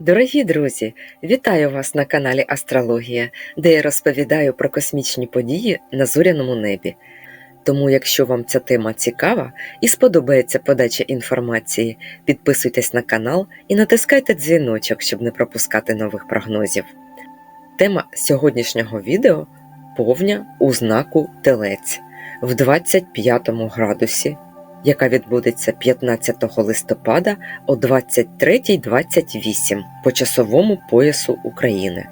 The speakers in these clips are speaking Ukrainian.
Дорогі друзі, вітаю вас на каналі Астрологія, де я розповідаю про космічні події на зоряному небі. Тому, якщо вам ця тема цікава і сподобається подача інформації, підписуйтесь на канал і натискайте дзвіночок, щоб не пропускати нових прогнозів. Тема сьогоднішнього відео повня у знаку Телець в 25 градусі яка відбудеться 15 листопада о 23.28 по часовому поясу України.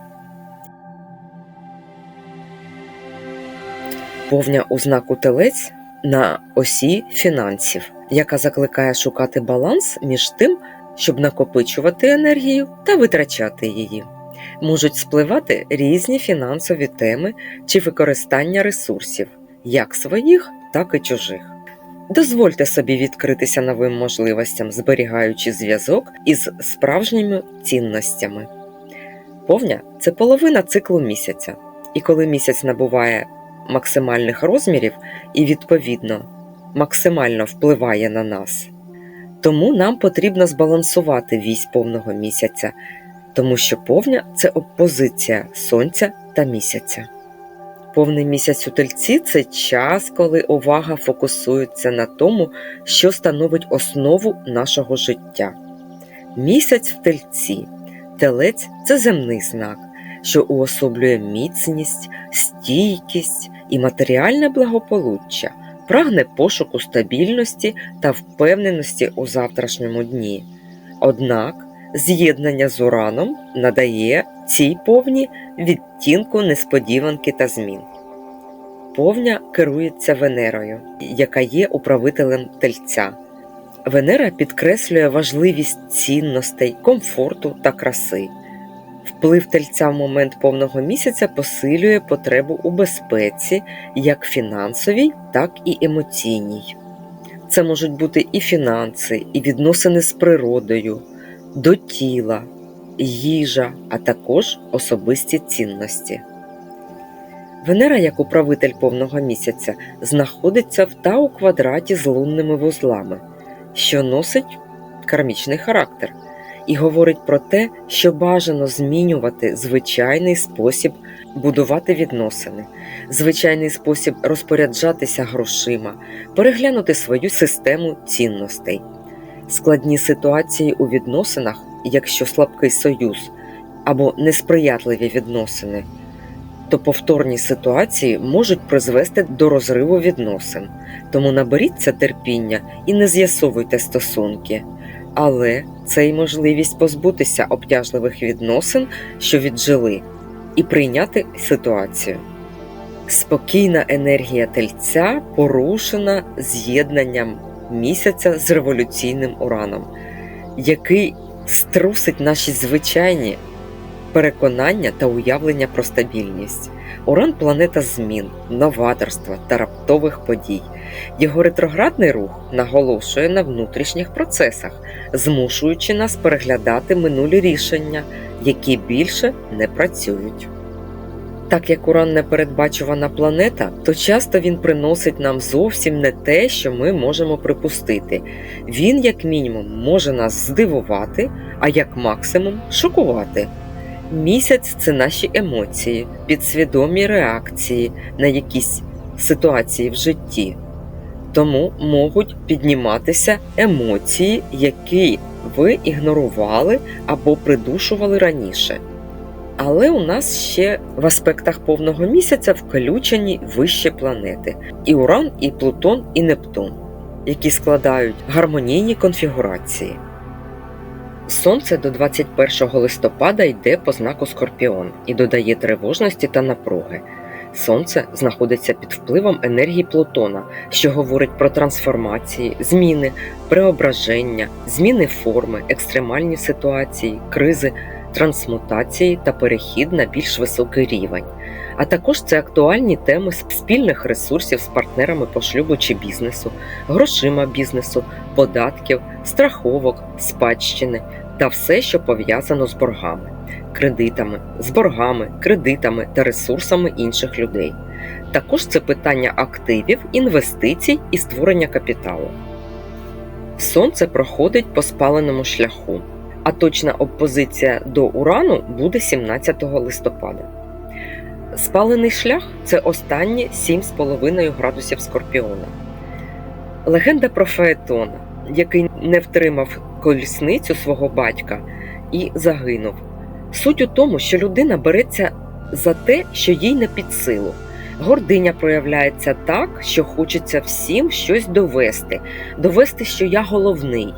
Повня у знаку телець на осі фінансів, яка закликає шукати баланс між тим, щоб накопичувати енергію та витрачати її. Можуть спливати різні фінансові теми чи використання ресурсів, як своїх, так і чужих. Дозвольте собі відкритися новим можливостям, зберігаючи зв'язок із справжніми цінностями. Повня це половина циклу місяця, і коли місяць набуває максимальних розмірів і, відповідно, максимально впливає на нас, тому нам потрібно збалансувати вісь повного місяця, тому що повня це опозиція сонця та місяця. Повний місяць у тельці це час, коли увага фокусується на тому, що становить основу нашого життя. Місяць в тельці, телець це земний знак, що уособлює міцність, стійкість і матеріальне благополуччя, прагне пошуку стабільності та впевненості у завтрашньому дні. Однак з'єднання з ураном надає цій повні відтінку несподіванки та змін. Повня керується Венерою, яка є управителем тельця. Венера підкреслює важливість цінностей, комфорту та краси. Вплив тельця в момент повного місяця посилює потребу у безпеці, як фінансовій, так і емоційній. Це можуть бути і фінанси, і відносини з природою, до тіла, їжа, а також особисті цінності. Венера, як управитель повного місяця, знаходиться в тау квадраті з лунними вузлами, що носить кармічний характер, і говорить про те, що бажано змінювати звичайний спосіб будувати відносини, звичайний спосіб розпоряджатися грошима, переглянути свою систему цінностей. Складні ситуації у відносинах, якщо слабкий союз або несприятливі відносини то повторні ситуації можуть призвести до розриву відносин, тому наберіться терпіння і не з'ясовуйте стосунки. Але це й можливість позбутися обтяжливих відносин, що віджили, і прийняти ситуацію. Спокійна енергія тельця порушена з'єднанням місяця з революційним ураном, який струсить наші звичайні переконання та уявлення про стабільність. Уран планета змін, новаторства та раптових подій. Його ретроградний рух наголошує на внутрішніх процесах, змушуючи нас переглядати минулі рішення, які більше не працюють. Так як Уран непередбачувана планета, то часто він приносить нам зовсім не те, що ми можемо припустити. Він, як мінімум, може нас здивувати, а як максимум шокувати. Місяць це наші емоції, підсвідомі реакції на якісь ситуації в житті. Тому можуть підніматися емоції, які ви ігнорували або придушували раніше. Але у нас ще в аспектах повного місяця включені вищі планети і Уран, і Плутон, і Нептун, які складають гармонійні конфігурації. Сонце до 21 листопада йде по знаку Скорпіон і додає тривожності та напруги. Сонце знаходиться під впливом енергії Плутона, що говорить про трансформації, зміни, преображення, зміни форми, екстремальні ситуації, кризи, трансмутації та перехід на більш високий рівень. А також це актуальні теми спільних ресурсів з партнерами по шлюбу чи бізнесу, грошима бізнесу, податків, страховок, спадщини та все, що пов'язано з боргами, кредитами, з боргами, кредитами та ресурсами інших людей. Також це питання активів, інвестицій і створення капіталу. Сонце проходить по спаленому шляху, а точна опозиція до Урану буде 17 листопада. Спалений шлях це останні 7,5 градусів Скорпіона. Легенда про Фаетона, який не втримав колісницю свого батька і загинув. Суть у тому, що людина береться за те, що їй не під силу. Гординя проявляється так, що хочеться всім щось довести, довести, що я головний.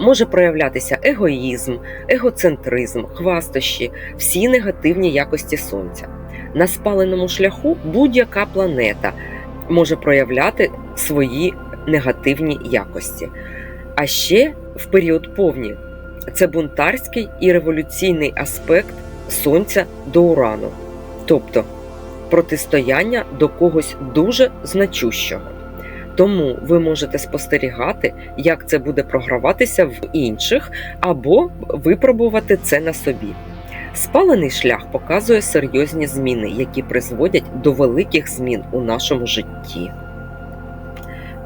Може проявлятися егоїзм, егоцентризм, хвастощі, всі негативні якості сонця. На спаленому шляху будь-яка планета може проявляти свої негативні якості. А ще в період повні це бунтарський і революційний аспект Сонця до Урану, тобто протистояння до когось дуже значущого. Тому ви можете спостерігати, як це буде програватися в інших, або випробувати це на собі. Спалений шлях показує серйозні зміни, які призводять до великих змін у нашому житті.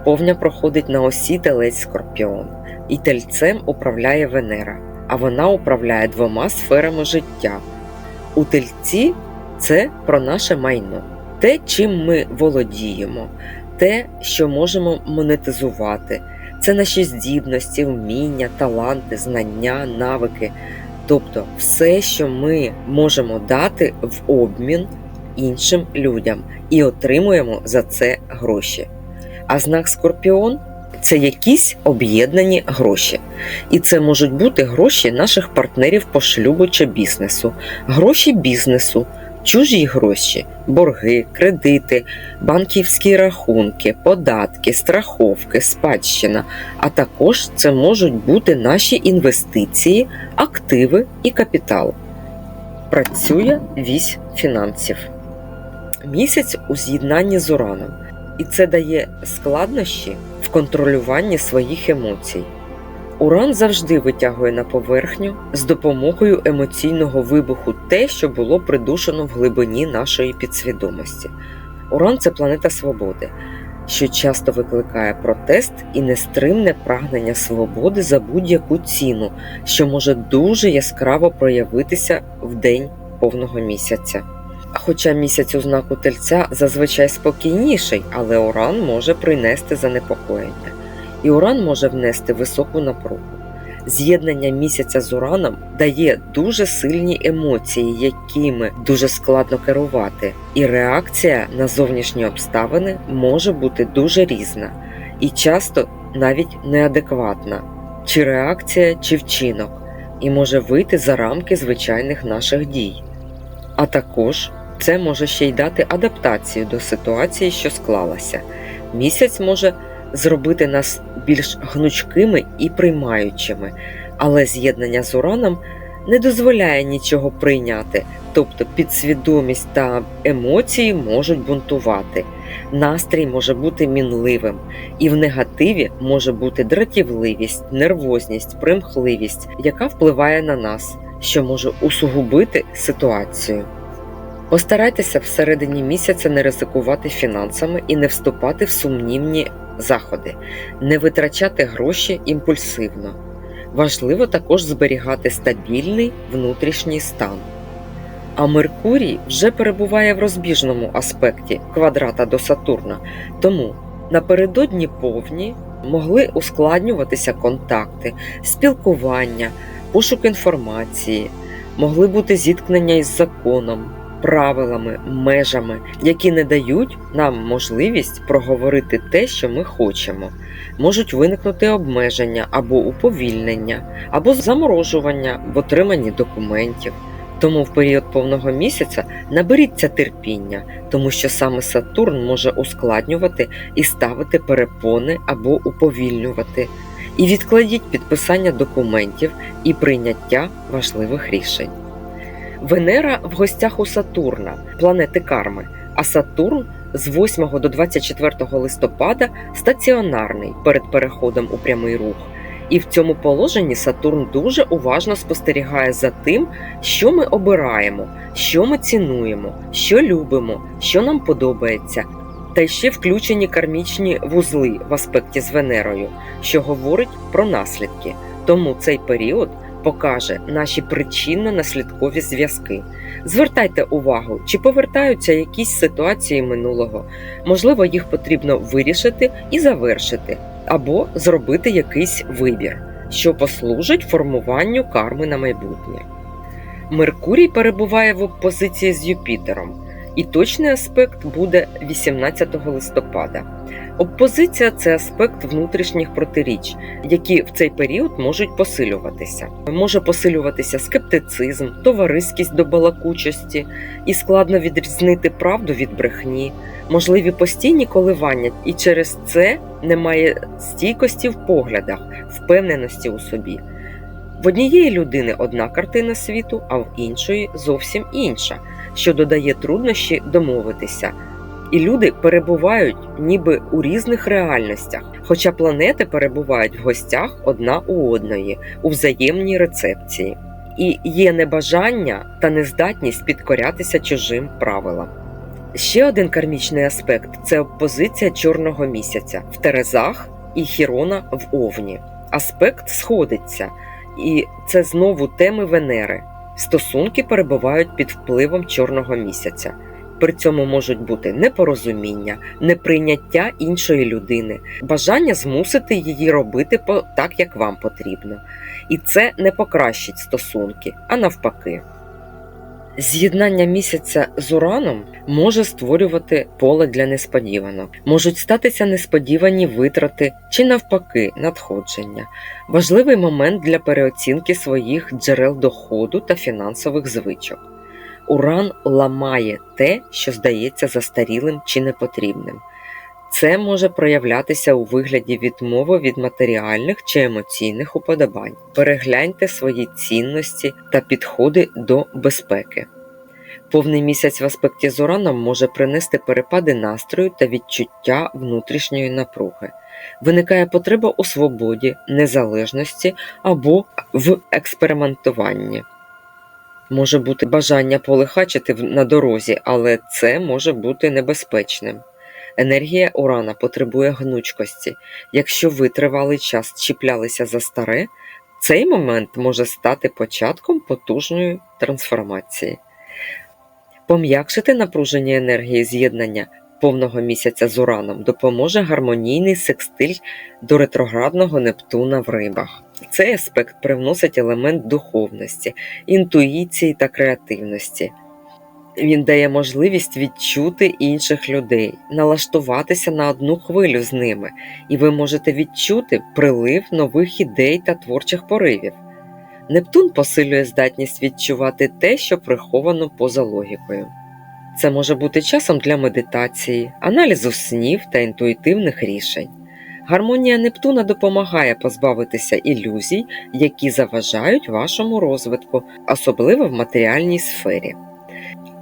Повня проходить на осі телець Скорпіон, і тельцем управляє Венера, а вона управляє двома сферами життя. У тельці це про наше майно, те, чим ми володіємо, те, що можемо монетизувати, це наші здібності, вміння, таланти, знання, навики, тобто все, що ми можемо дати в обмін іншим людям і отримуємо за це гроші. А знак Скорпіон це якісь об'єднані гроші. І це можуть бути гроші наших партнерів по шлюбу чи бізнесу, гроші бізнесу, чужі гроші, борги, кредити, банківські рахунки, податки, страховки, спадщина. А також це можуть бути наші інвестиції, активи і капітал. Працює вісь фінансів. Місяць у з'єднанні з ураном і це дає складнощі в контролюванні своїх емоцій. Уран завжди витягує на поверхню з допомогою емоційного вибуху те, що було придушено в глибині нашої підсвідомості. Уран це планета свободи, що часто викликає протест і нестримне прагнення свободи за будь-яку ціну, що може дуже яскраво проявитися в день повного місяця. Хоча місяць у знаку тельця зазвичай спокійніший, але уран може принести занепокоєння, і уран може внести високу напругу. З'єднання місяця з ураном дає дуже сильні емоції, якими дуже складно керувати, і реакція на зовнішні обставини може бути дуже різна і часто навіть неадекватна, чи реакція, чи вчинок, і може вийти за рамки звичайних наших дій. А також це може ще й дати адаптацію до ситуації, що склалася. Місяць може зробити нас більш гнучкими і приймаючими, але з'єднання з ураном не дозволяє нічого прийняти, тобто підсвідомість та емоції можуть бунтувати. Настрій може бути мінливим, і в негативі може бути дратівливість, нервозність, примхливість, яка впливає на нас, що може усугубити ситуацію. Постарайтеся всередині місяця не ризикувати фінансами і не вступати в сумнівні заходи, не витрачати гроші імпульсивно. Важливо також зберігати стабільний внутрішній стан. А Меркурій вже перебуває в розбіжному аспекті квадрата до Сатурна, тому напередодні повні могли ускладнюватися контакти, спілкування, пошук інформації, могли бути зіткнення із законом правилами, межами, які не дають нам можливість проговорити те, що ми хочемо. Можуть виникнути обмеження або уповільнення, або заморожування в отриманні документів. Тому в період повного місяця наберіться терпіння, тому що саме Сатурн може ускладнювати і ставити перепони або уповільнювати. І відкладіть підписання документів і прийняття важливих рішень. Венера в гостях у Сатурна, планети Карми, а Сатурн з 8 до 24 листопада стаціонарний перед переходом у прямий рух. І в цьому положенні Сатурн дуже уважно спостерігає за тим, що ми обираємо, що ми цінуємо, що любимо, що нам подобається, та ще включені кармічні вузли в аспекті з Венерою, що говорить про наслідки. Тому цей період покаже наші причинно-наслідкові зв'язки. Звертайте увагу, чи повертаються якісь ситуації минулого. Можливо, їх потрібно вирішити і завершити, або зробити якийсь вибір, що послужить формуванню карми на майбутнє. Меркурій перебуває в опозиції з Юпітером, і точний аспект буде 18 листопада. Опозиція це аспект внутрішніх протиріч, які в цей період можуть посилюватися. Може посилюватися скептицизм, товариськість до балакучості, і складно відрізнити правду від брехні, можливі постійні коливання, і через це немає стійкості в поглядах, впевненості у собі. В однієї людини одна картина світу, а в іншої зовсім інша, що додає труднощі домовитися. І люди перебувають ніби у різних реальностях, хоча планети перебувають в гостях одна у одної у взаємній рецепції, і є небажання та нездатність підкорятися чужим правилам. Ще один кармічний аспект це опозиція чорного місяця в Терезах і Хірона в Овні. Аспект сходиться, і це знову теми Венери. Стосунки перебувають під впливом чорного місяця. При цьому можуть бути непорозуміння, неприйняття іншої людини, бажання змусити її робити так, як вам потрібно. І це не покращить стосунки, а навпаки. З'єднання місяця з ураном може створювати поле для несподіванок. Можуть статися несподівані витрати чи навпаки надходження. Важливий момент для переоцінки своїх джерел доходу та фінансових звичок. Уран ламає те, що здається застарілим чи непотрібним. Це може проявлятися у вигляді відмови від матеріальних чи емоційних уподобань. Перегляньте свої цінності та підходи до безпеки. Повний місяць в аспекті з Ураном може принести перепади настрою та відчуття внутрішньої напруги. Виникає потреба у свободі, незалежності або в експериментуванні. Може бути бажання полихачити на дорозі, але це може бути небезпечним. Енергія урана потребує гнучкості. Якщо ви тривалий час чіплялися за старе, цей момент може стати початком потужної трансформації. Пом'якшити напруження енергії з'єднання повного місяця з ураном допоможе гармонійний секстиль до ретроградного Нептуна в рибах. Цей аспект привносить елемент духовності, інтуїції та креативності. Він дає можливість відчути інших людей, налаштуватися на одну хвилю з ними, і ви можете відчути прилив нових ідей та творчих поривів. Нептун посилює здатність відчувати те, що приховано поза логікою. Це може бути часом для медитації, аналізу снів та інтуїтивних рішень. Гармонія Нептуна допомагає позбавитися ілюзій, які заважають вашому розвитку, особливо в матеріальній сфері.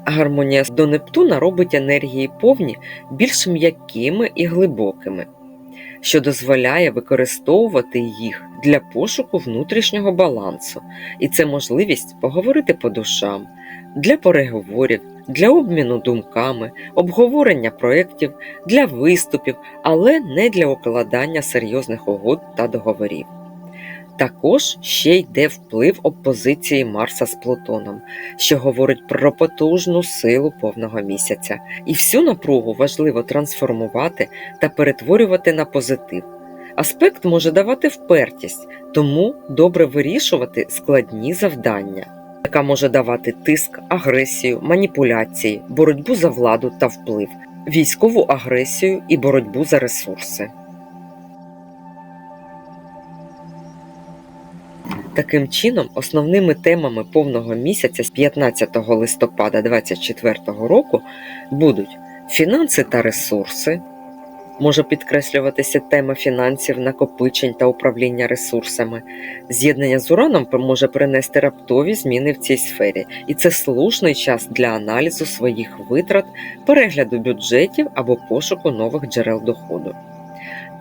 Гармонія до Нептуна робить енергії повні більш м'якими і глибокими, що дозволяє використовувати їх для пошуку внутрішнього балансу, і це можливість поговорити по душам, для переговорів, для обміну думками, обговорення проєктів, для виступів, але не для укладання серйозних угод та договорів. Також ще йде вплив опозиції Марса з Плутоном, що говорить про потужну силу повного місяця, і всю напругу важливо трансформувати та перетворювати на позитив. Аспект може давати впертість, тому добре вирішувати складні завдання, яка може давати тиск, агресію, маніпуляції, боротьбу за владу та вплив, військову агресію і боротьбу за ресурси. Таким чином, основними темами повного місяця з 15 листопада 2024 року будуть фінанси та ресурси. Може підкреслюватися тема фінансів, накопичень та управління ресурсами. З'єднання з ураном може принести раптові зміни в цій сфері, і це слушний час для аналізу своїх витрат, перегляду бюджетів або пошуку нових джерел доходу.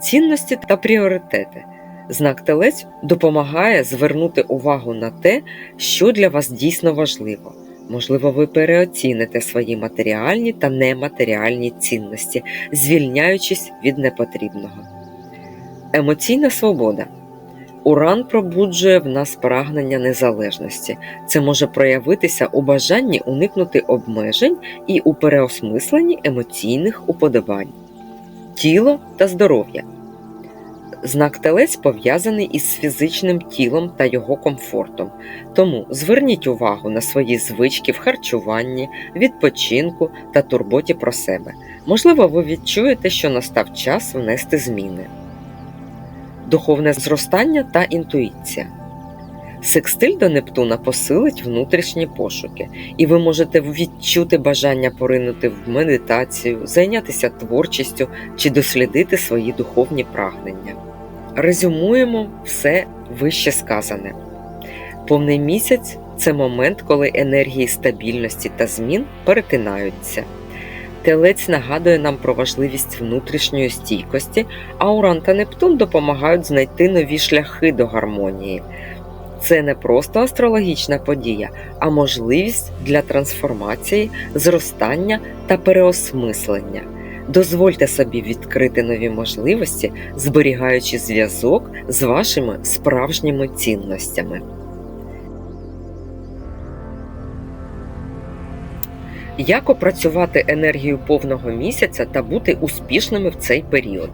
Цінності та пріоритети. Знак телець допомагає звернути увагу на те, що для вас дійсно важливо. Можливо, ви переоціните свої матеріальні та нематеріальні цінності, звільняючись від непотрібного. Емоційна свобода. Уран пробуджує в нас прагнення незалежності. Це може проявитися у бажанні уникнути обмежень і у переосмисленні емоційних уподобань, тіло та здоров'я. Знак телець пов'язаний із фізичним тілом та його комфортом. Тому зверніть увагу на свої звички в харчуванні, відпочинку та турботі про себе. Можливо, ви відчуєте, що настав час внести зміни. Духовне зростання та інтуїція. Секстиль до Нептуна посилить внутрішні пошуки, і ви можете відчути бажання поринути в медитацію, зайнятися творчістю чи дослідити свої духовні прагнення. Резюмуємо все вище сказане. Повний місяць це момент, коли енергії стабільності та змін перетинаються. Телець нагадує нам про важливість внутрішньої стійкості, а Уран та Нептун допомагають знайти нові шляхи до гармонії. Це не просто астрологічна подія, а можливість для трансформації, зростання та переосмислення. Дозвольте собі відкрити нові можливості, зберігаючи зв'язок з вашими справжніми цінностями. Як опрацювати енергію повного місяця та бути успішними в цей період?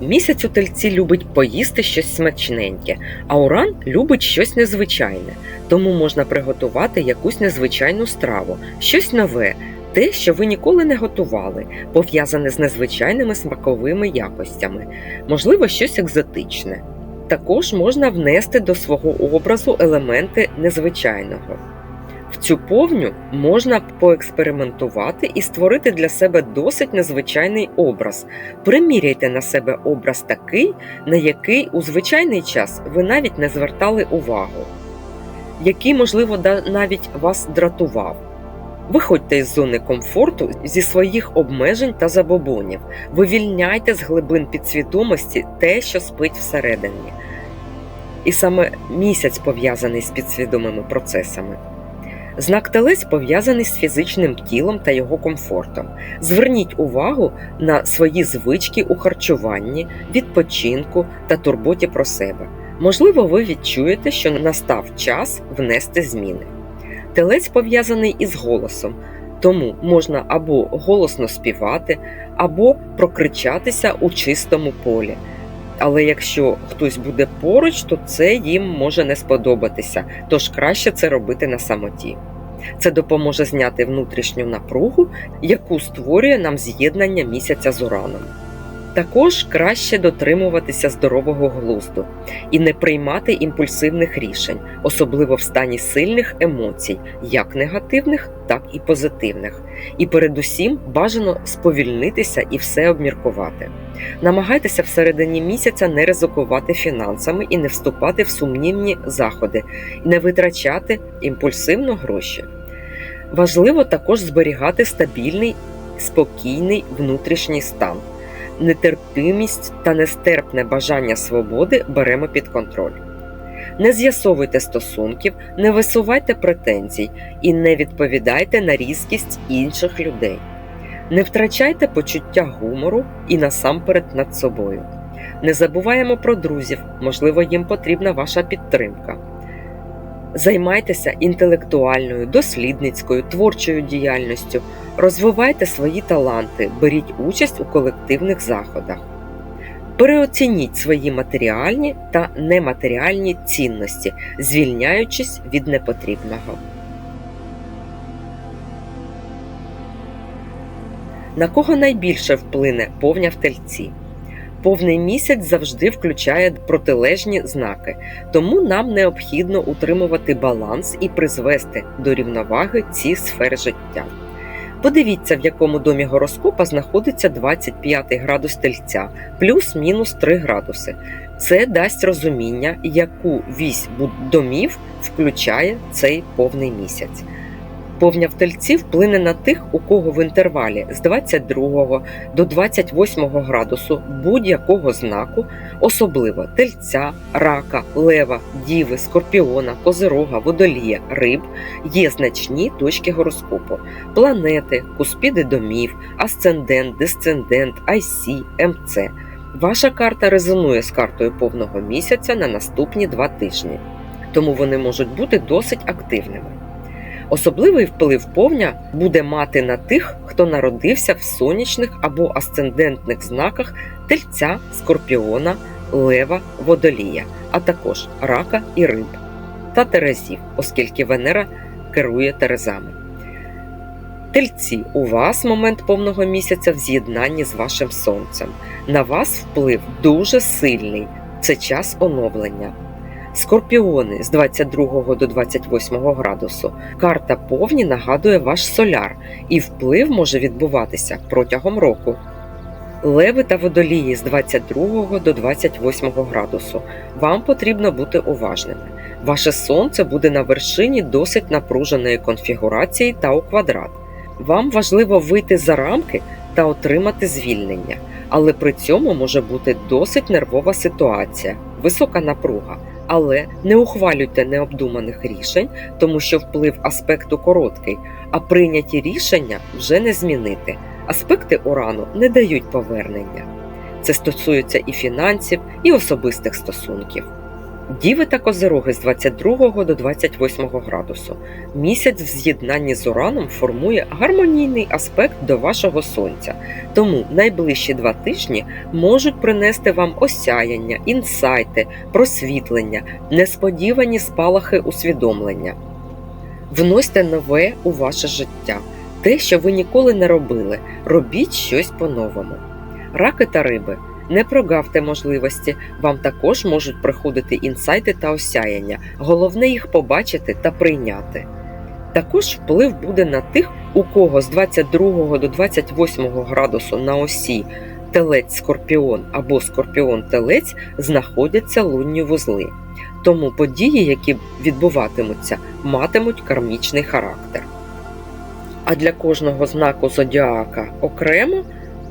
Місяць у тельці любить поїсти щось смачненьке, а уран любить щось незвичайне, тому можна приготувати якусь незвичайну страву, щось нове, те, що ви ніколи не готували, пов'язане з незвичайними смаковими якостями, можливо, щось екзотичне. Також можна внести до свого образу елементи незвичайного. В цю повню можна поекспериментувати і створити для себе досить незвичайний образ. Приміряйте на себе образ такий, на який у звичайний час ви навіть не звертали увагу, який, можливо, навіть вас дратував. Виходьте із зони комфорту зі своїх обмежень та забобонів, вивільняйте з глибин підсвідомості те, що спить всередині. І саме місяць пов'язаний з підсвідомими процесами. Знак телець пов'язаний з фізичним тілом та його комфортом. Зверніть увагу на свої звички у харчуванні, відпочинку та турботі про себе. Можливо, ви відчуєте, що настав час внести зміни. Телець пов'язаний із голосом, тому можна або голосно співати, або прокричатися у чистому полі. Але якщо хтось буде поруч, то це їм може не сподобатися, тож краще це робити на самоті. Це допоможе зняти внутрішню напругу, яку створює нам з'єднання місяця з ураном. Також краще дотримуватися здорового глузду і не приймати імпульсивних рішень, особливо в стані сильних емоцій, як негативних, так і позитивних. І передусім бажано сповільнитися і все обміркувати. Намагайтеся всередині місяця не ризикувати фінансами і не вступати в сумнівні заходи, і не витрачати імпульсивно гроші. Важливо також зберігати стабільний, спокійний внутрішній стан нетерпимість та нестерпне бажання свободи беремо під контроль. Не з'ясовуйте стосунків, не висувайте претензій і не відповідайте на різкість інших людей. Не втрачайте почуття гумору і насамперед над собою. Не забуваємо про друзів, можливо, їм потрібна ваша підтримка. Займайтеся інтелектуальною, дослідницькою, творчою діяльністю, розвивайте свої таланти, беріть участь у колективних заходах. Переоцініть свої матеріальні та нематеріальні цінності, звільняючись від непотрібного. На кого найбільше вплине повня в тельці? Повний місяць завжди включає протилежні знаки, тому нам необхідно утримувати баланс і призвести до рівноваги ці сфери життя. Подивіться, в якому домі гороскопа знаходиться 25 градус тельця, плюс-мінус 3 градуси. Це дасть розуміння, яку вісь домів включає цей повний місяць. Повня в тельці вплине на тих, у кого в інтервалі з 22 до 28 градусу будь-якого знаку, особливо тельця, рака, лева, діви, скорпіона, козирога, водолія, риб, є значні точки гороскопу, планети, куспіди домів, асцендент, десцендент, Айсі, МЦ. Ваша карта резонує з картою повного місяця на наступні два тижні, тому вони можуть бути досить активними. Особливий вплив повня буде мати на тих, хто народився в сонячних або асцендентних знаках тельця, скорпіона, лева, водолія, а також рака і риб та терезів, оскільки Венера керує терезами. Тельці, у вас момент повного місяця в з'єднанні з вашим сонцем. На вас вплив дуже сильний. Це час оновлення. Скорпіони з 22 до 28 градусу. Карта повні нагадує ваш соляр, і вплив може відбуватися протягом року. Леви та водолії з 22 до 28 градусу. Вам потрібно бути уважними. Ваше сонце буде на вершині досить напруженої конфігурації та у квадрат. Вам важливо вийти за рамки та отримати звільнення, але при цьому може бути досить нервова ситуація, висока напруга. Але не ухвалюйте необдуманих рішень, тому що вплив аспекту короткий, а прийняті рішення вже не змінити. Аспекти урану не дають повернення. Це стосується і фінансів, і особистих стосунків. Діви та козироги з 22 до 28 градусу. Місяць в з'єднанні з ураном формує гармонійний аспект до вашого сонця, тому найближчі два тижні можуть принести вам осяяння, інсайти, просвітлення, несподівані спалахи усвідомлення. Вносьте нове у ваше життя, те, що ви ніколи не робили. Робіть щось по-новому. Раки та риби. Не прогавте можливості, вам також можуть приходити інсайти та осяяння. Головне їх побачити та прийняти. Також вплив буде на тих, у кого з 22 до 28 градусу на осі телець скорпіон або скорпіон телець знаходяться лунні вузли. Тому події, які відбуватимуться, матимуть кармічний характер. А для кожного знаку зодіака окремо